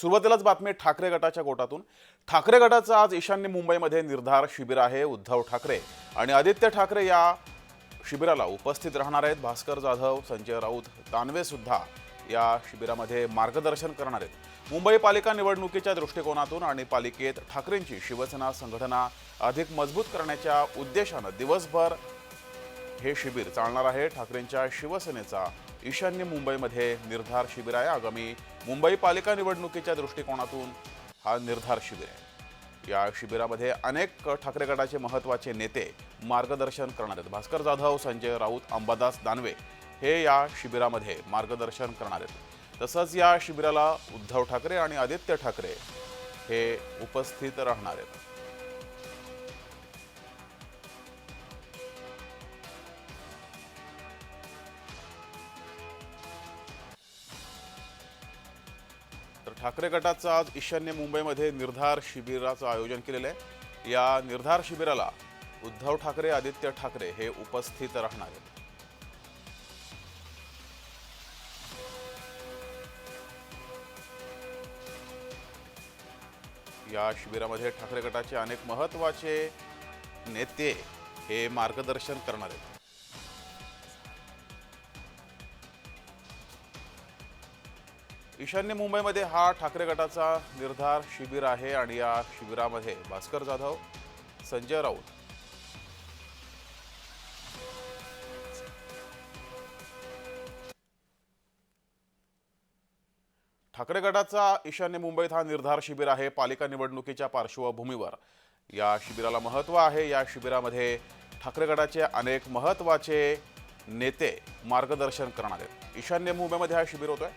सुरुवातीलाच बातमी ठाकरे गटाच्या गोटातून ठाकरे गटाचं आज ईशान्य मुंबईमध्ये निर्धार शिबिर आहे उद्धव ठाकरे. आणि आदित्य ठाकरे या शिबिराला उपस्थित राहणार आहेत. भास्कर जाधव संजय राऊत दानवे सुद्धा या शिबिरामध्ये मार्गदर्शन करणार आहेत. मुंबई पालिका निवडणुकीच्या दृष्टिकोनातून आणि पालिकेत ठाकरेंची शिवसेना संघटना अधिक मजबूत करण्याच्या उद्देशानं दिवसभर हे शिबिर चालणार आहे. ठाकरेंच्या शिवसेनेचा ईशान्य मुंबईमध्ये निर्धार शिबिर आहे. आगामी मुंबई पालिका निवडणुकीच्या दृष्टिकोनातून हा निर्धार शिबिर आहे. या शिबिरामध्ये अनेक ठाकरे गटाचे महत्त्वाचे नेते मार्गदर्शन करणार आहेत. भास्कर जाधव संजय राऊत अंबादास दानवे हे या शिबिरामध्ये मार्गदर्शन करणार आहेत. तसंच या शिबिराला उद्धव ठाकरे आणि आदित्य ठाकरे हे उपस्थित राहणार आहेत. ठाकरे गटाचं आज ईशान्य मुंबईमध्ये निर्धार शिबिराचं आयोजन केलेलं आहे. या निर्धार शिबिराला उद्धव ठाकरे आदित्य ठाकरे हे उपस्थित राहणार आहेत. या शिबिरामध्ये ठाकरे गटाचे अनेक महत्त्वाचे नेते हे मार्गदर्शन करणार आहेत. ईशान्य मुंबईमध्ये हा ठाकरे गटाचा निर्धार शिबिर आहे आणि या शिबिरामध्ये भास्कर जाधव संजय राऊत. ठाकरे गटाचा ईशान्य मुंबईत हा निर्धार शिबिर आहे. पालिका निवडणुकीच्या पार्श्वभूमीवर या शिबिराला महत्त्व आहे. या शिबिरामध्ये ठाकरे गटाचे अनेक महत्त्वाचे नेते मार्गदर्शन करणार आहेत. ईशान्य मुंबईमध्ये हा शिबिर होतोय.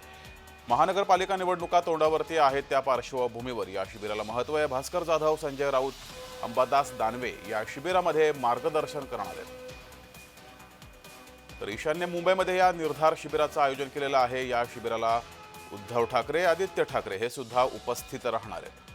महानगरपालिका निवडणुका तोंडावरती आहेत त्या पार्श्वभूमीवर. या शिबिराला महत्त्व आहे. भास्कर जाधव संजय राऊत अंबादास दानवे या शिबिरामध्ये मार्गदर्शन करणार आहेत तर ईशान्य मुंबईमध्ये या निर्धार शिबिराचं आयोजन केलेलं आहे. या शिबिराला उद्धव ठाकरे आदित्य ठाकरे हे सुद्धा उपस्थित राहणार आहेत.